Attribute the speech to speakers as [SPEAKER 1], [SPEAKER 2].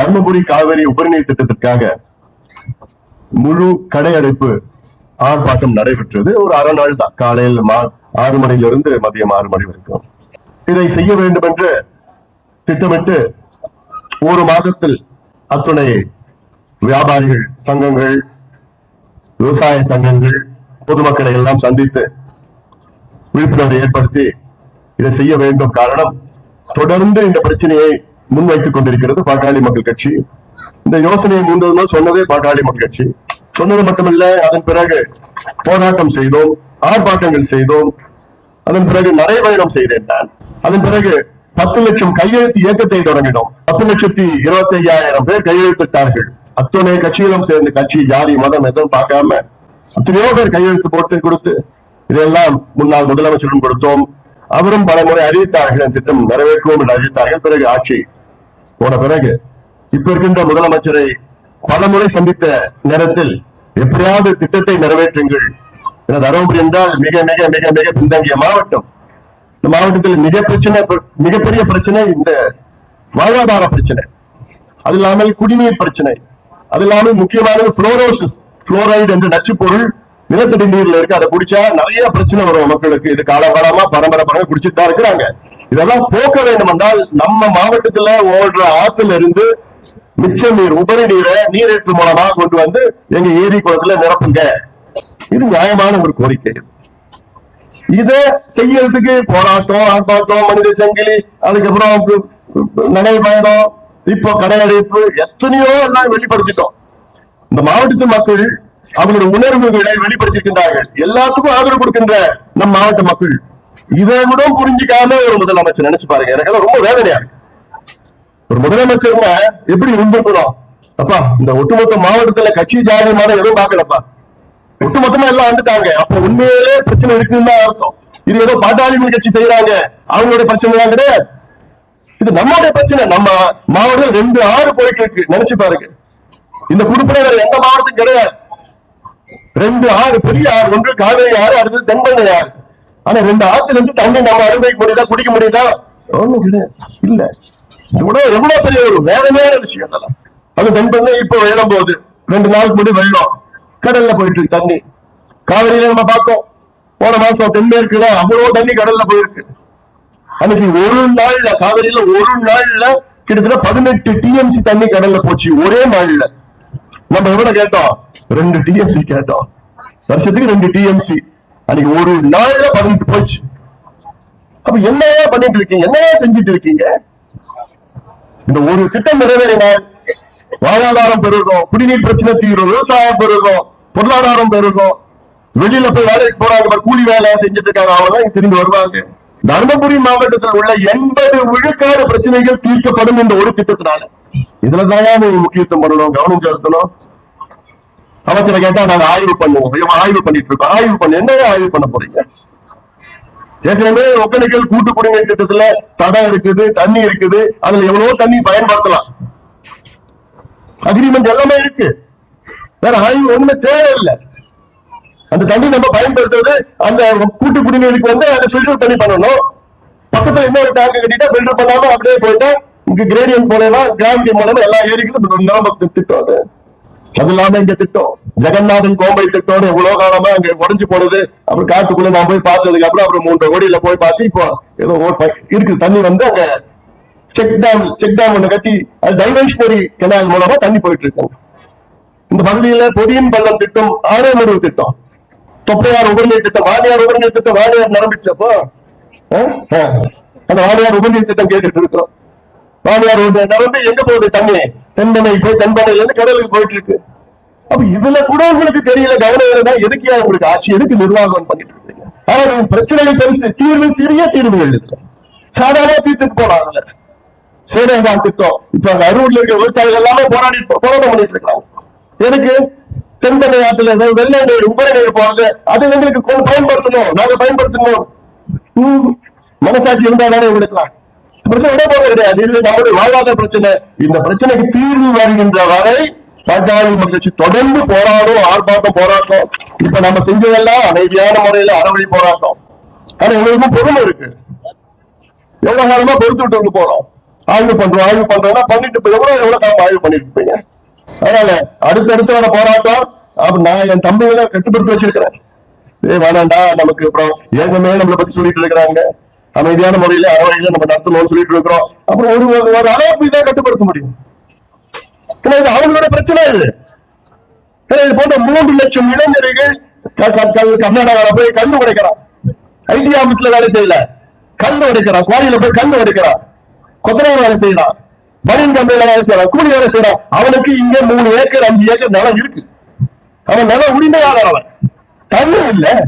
[SPEAKER 1] தர்மபுரி காவிரி உபரிநீர் திட்டத்திற்காக முழு கடையடைப்பு ஆர்ப்பாட்டம் நடைபெற்றது. ஒரு அரை நாள் தான். காலையில் மா- ஆறு மணியிலிருந்து மதியம் ஆறு மணி வரைக்கும். இதை செய்ய வேண்டும் என்று திட்டமிட்டு ஒரு மாதத்தில் அத்துணை வியாபாரிகள் சங்கங்கள் விவசாய சங்கங்கள் பொதுமக்களை எல்லாம் சந்தித்து விழிப்புணர்வை ஏற்படுத்தி இதை செய்ய வேண்டும். காரணம் தொடர்ந்து இந்த பிரச்சனையை முன்வைத்துக் கொண்டிருக்கிறது பாட்டாளி மக்கள் கட்சி. இந்த யோசனையை முந்ததுமா சொன்னதே பாட்டாளி மக்கள் கட்சி. சொன்னது மட்டுமல்ல அதன் பிறகு போராட்டம் செய்தோம் ஆர்ப்பாட்டங்கள் செய்தோம். அதன் பிறகு நடைபயணம் செய்தேன் நான். அதன் பிறகு பத்து லட்சம் கையெழுத்து இயக்கத்தை தொடங்கினோம். பத்து லட்சத்தி இருபத்தி ஐயாயிரம் பேர் கையெழுத்திட்டார்கள். அத்தனை கட்சிகளும் சேர்ந்து கட்சி ஜாதி மதம் எதுவும் பார்க்காம எத்தனையோ பேர் கையெழுத்து போட்டு கொடுத்து இதெல்லாம் முன்னாள் முதலமைச்சரிடம் கொடுத்தோம். அவரும் பல முறை அறிவித்தார்கள் திட்டம் நிறைவேற்றுவோம் என்று அறிவித்தார்கள். பிறகு ஆட்சி போன பிறகு இப்ப இருக்கின்ற முதலமைச்சரை பலமுறை சந்தித்த நேரத்தில் எப்படியாவது திட்டத்தை நிறைவேற்றுங்கள். என தருமபுரி என்றால் மிக மிக மிக மிக பின்தங்கிய மாவட்டம். இந்த மாவட்டத்தில் மிக பிரச்சனை மிகப்பெரிய பிரச்சனை இந்த வாழ்வாதார பிரச்சனை. அது இல்லாமல் குடிநீர் பிரச்சனை. அது இல்லாமல் முக்கியமானது புளோரோசிஸ் புளோரைடு என்ற நச்சு பொருள் நிலத்தடி நீர்ல இருக்கு. அதை குடிச்சா நிறைய பிரச்சனை வரும் மக்களுக்கு. இது காலகாலமா பரம்பரை பரம்பரை குடிச்சுட்டு தான் இருக்கிறாங்க. இதெல்லாம் போக்க வேண்டும் என்றால் நம்ம மாவட்டத்துல ஓடுற ஆத்துல இருந்து மிச்ச நீர் உபரி நீரை நீரேற்று மூலமா கொண்டு வந்து எங்க ஏரி குளத்துல நிரப்புங்க. இது நியாயமான ஒரு கோரிக்கை. இத செய்யறதுக்கு போராட்டம் ஆர்ப்பாட்டம் மனித சங்கிலி அதுக்கப்புறம் நடைபயணம் இப்போ கடையடைப்பு எத்தனையோ எல்லாம் வெளிப்படுத்திட்டோம். இந்த மாவட்டத்து மக்கள் அவங்களுடைய உணர்வுகளை வெளிப்படுத்திருக்கின்றார்கள் எல்லாத்துக்கும் ஆதரவு கொடுக்கின்ற நம் மாவட்ட மக்கள். இதை கூட புரிஞ்சுக்காம ஒரு முதலமைச்சர் நினைச்சு பாருங்க. எனக்கு ரொம்ப வேதனையா இருக்கு. ஒரு முதலமைச்சர் எப்படி இருந்திருக்கணும் அப்பா இந்த ஒட்டுமொத்த மாவட்டத்துல கட்சி ஜாதி மதம் எதுவும் பாக்கலப்பா ஒட்டுமொத்தமா எல்லாம் வந்துட்டாங்க. அப்ப உண்மையிலே பிரச்சனை இருக்குன்னு தான் அர்த்தம். இது ஏதோ பாட்டாளிகள் கட்சி செய்யறாங்க அவங்களுடைய பிரச்சனை எல்லாம் கிடையாது. இது நம்மளுடைய பிரச்சனை. நம்ம மாவட்டம் ரெண்டு ஆறு போயிட்டு இருக்கு. நினைச்சு பாருங்க. இந்த குறிப்பிட வேற எந்த மாவட்டத்துக்கும் கிடையாது. ரெண்டு ஆறு பெரிய ஆறு ஒன்று காவேரி ஆறு அடுத்தது தென்பண்ணை ஆறு. ஆனா ரெண்டு ஆத்துல இருந்து தண்ணி நம்ம அனுபவிக்க முடியுதா குடிக்க முடியுதா? ஒண்ணும் கிடையாது. இல்ல. இது கூட எவ்வளவு பெரிய ஒரு வேதனையான விஷயம் அதெல்லாம் அது தென்பண்ணை இப்போ வெள்ளம் போகுது ரெண்டு நாளுக்கு முன்னாடி வெள்ளம். கடல்ல போயிட்டு இருக்கு தண்ணி. காவிரியில நம்ம பார்த்தோம். போன மாசம் தென்மேற்குல அவ்வளவு தண்ணி கடல்ல போயிருக்கு. அன்னைக்கு ஒரு நாள்ல காவிரியில ஒரு நாள்ல கிட்டத்தட்ட பதினெட்டு டிஎம்சி தண்ணி கடல்ல போச்சு ஒரே நாள்ல. நம்ம எவ்வளவு கேட்டோம்? ரெண்டு டிஎம்சி கேட்டோம். வருஷத்துக்கு ரெண்டு டிஎம்சி அன்னைக்கு ஒரு நாள்ல பதினெட்டு போச்சு. அப்ப என்னையா பண்ணிட்டு இருக்கீங்க? என்னையா செஞ்சுட்டு இருக்கீங்க? இந்த ஒரு திட்டம் நிறைவேறினால் வாழ்வாதாரம் பெருகும் குடிநீர் பிரச்சனை தீரும் விவசாயம் பெருகும் பொருளாதாரம் பெருகும். வெளியில போய் வேலைக்கு போறாங்க கூலி வேலை செஞ்சுட்டு இருக்காங்க அவங்க எல்லாம் திரும்பி வருவாங்க. தர்மபுரி மாவட்டத்தில் உள்ள எண்பது விழுக்காடு பிரச்சனைகள் தீர்க்கப்படும் இந்த ஒரு திட்டத்தினால. இதுலதான் நீங்க முக்கியத்துவம் பண்ணணும் கவனம் செலுத்தணும். அமைச்சரை கேட்டா நாங்க ஆய்வு பண்ணுவோம். இவன் ஆய்வு பண்ணிட்டு இருக்கோம். ஆய்வு பண்ணி என்ன ஆய்வு பண்ண போறீங்க? ஏற்கனவே ஒக்கணிக்கல் கூட்டு குடிநீர் திட்டத்துல தடம் இருக்குது தண்ணி இருக்குது. அதுல எவ்வளவோ தண்ணி பயன்படுத்தலாம். அக்ரிமெண்ட் எல்லாமே இருக்கு. வேற ஆய்வு ஒண்ணுமே தேவையில்லை. அந்த தண்ணி நம்ம பயன்படுத்துறது அந்த கூட்டு குடிநீருக்கு வந்து அதை ஃபில்டர் பண்ணி பண்ணணும். பக்கத்துல இன்னொரு டேங்க் கட்டிட்டா ஃபில்டர் பண்ணாம அப்படியே போயிட்டா இங்க கிரேடியன் மூலமா கிராவிட்டி மூலமா எல்லா ஏரிகளும் நிரம்ப திட்டம் அது. அது இல்லாம இங்க திட்டம். ஜெகநாதன் கோம்பை திட்டம் எவ்வளவு காலமா அங்க உடஞ்சு போனது. அப்புறம் காட்டுக்குள்ள நான் போய் பார்த்ததுக்கு அப்புறம் அப்புறம் மூன்று கோடியில போய் பார்த்து இப்போ ஏதோ இருக்கு. தண்ணி வந்து அங்க செக் டேம் செக் டேம் ஒண்ணு கட்டி அது டைவர்ஷனரி கெனால் மூலமா தண்ணி போயிட்டு இருக்காங்க இந்த பகுதியில பொதியின் பள்ளம் திட்டம் ஆரியமருவு திட்டம். தொப்பையார் உபரிநீர் திட்டம் வாணியார் உபரிநீர் திட்டம் வாணியார் நிரம்பிச்சப்போ அந்த வாடியார் உபரிநீர் திட்டம் கேட்டுட்டு இருக்கிறோம். வாணியார் நிரம்பி எங்க போகுது தண்ணி? தென்பனை போய் தென்பனையில இருந்து கடலுக்கு போயிட்டு இருக்கு அப்ப இதுல கூட உங்களுக்கு தெரியல கவனம் இருந்தா எதுக்கு உங்களுக்கு ஆட்சி எதுக்கு நிர்வாகம் பண்ணிட்டு இருக்கீங்க? ஆனா இது பிரச்சனைகள் பெருசு தீர்வு சிறிய தீர்வுகள் இருக்கு. சாதாரண தீர்த்துட்டு போலாம் அதுல சேனகான் திட்டம். இப்ப அரூர்ல இருக்க விவசாயிகள் எல்லாமே போராடி போராட்டம் பண்ணிட்டு இருக்காங்க. எனக்கு தென்பனை ஆத்துல ஏதாவது வெள்ளை நீர் உபரி நீர் போறது அது எங்களுக்கு பயன்படுத்தணும். நாங்க பயன்படுத்தணும். மனசாட்சி இருந்தா தானே உங்களுக்குலாம் பிரச்சனை விட போக கிடையாது இது நம்முடைய வாழ்வாதார பிரச்சனை. இந்த பிரச்சனைக்கு தீர்வு வருகின்ற வரை பாட்டாளி மகிழ்ச்சி தொடர்ந்து போராடும் ஆர்ப்பாட்டம் போராட்டம். இப்ப நம்ம செஞ்சதெல்லாம் அமைதியான முறையில அறவழி போராட்டம். ஆனா எங்களுக்கும் பொறுமை இருக்கு. எவ்வளவு காலமா பொறுத்துட்டு வந்து போறோம்? ஆய்வு பண்றோம் ஆய்வு பண்றோம்னா பண்ணிட்டு இப்ப எவ்வளவு எவ்வளவு காலம் ஆய்வு பண்ணிட்டு இருப்பீங்க அதனால அடுத்தடுத்து வர போராட்டம் அப்ப நான் என் தம்பிகளை கட்டுப்படுத்தி வச்சிருக்கிறேன். ஏ வேணாண்டா நமக்கு அப்புறம் ஏற்கனவே நம்மளை பத்தி சொல்லிட்டு இருக்கிறாங்க. அமைதியான முறையில அறவழியில நம்ம நடத்தணும்னு சொல்லிட்டு இருக்கிறோம். அப்புறம் ஒரு ஒரு- அளவுக்கு இதை கட்டுப்படுத்த முடியும். ஏன்னா இது அவங்களோட பிரச்சனை இது. ஏன்னா இது போன்ற மூன்று லட்சம் இளைஞர்கள் கர்நாடகாவில் போய் கண்ணு உடைக்கிறான். ஐடி ஆபீஸ்ல வேலை செய்யல. கண்ணு உடைக்கிறான். குவாரியில போய் கண்ணு உடைக்கிறான். கொத்தனார் வேலை செய்யறான். பனியன் கம்பெனில வேலை செய்யறான். கூலி வேலை செய்யறான். அவனுக்கு இங்க மூணு ஏக்கர் அஞ்சு ஏக்கர் நிலம் இருக்கு. அவன் நில உரிமையாளர் அவன். தண்ணி இல்ல.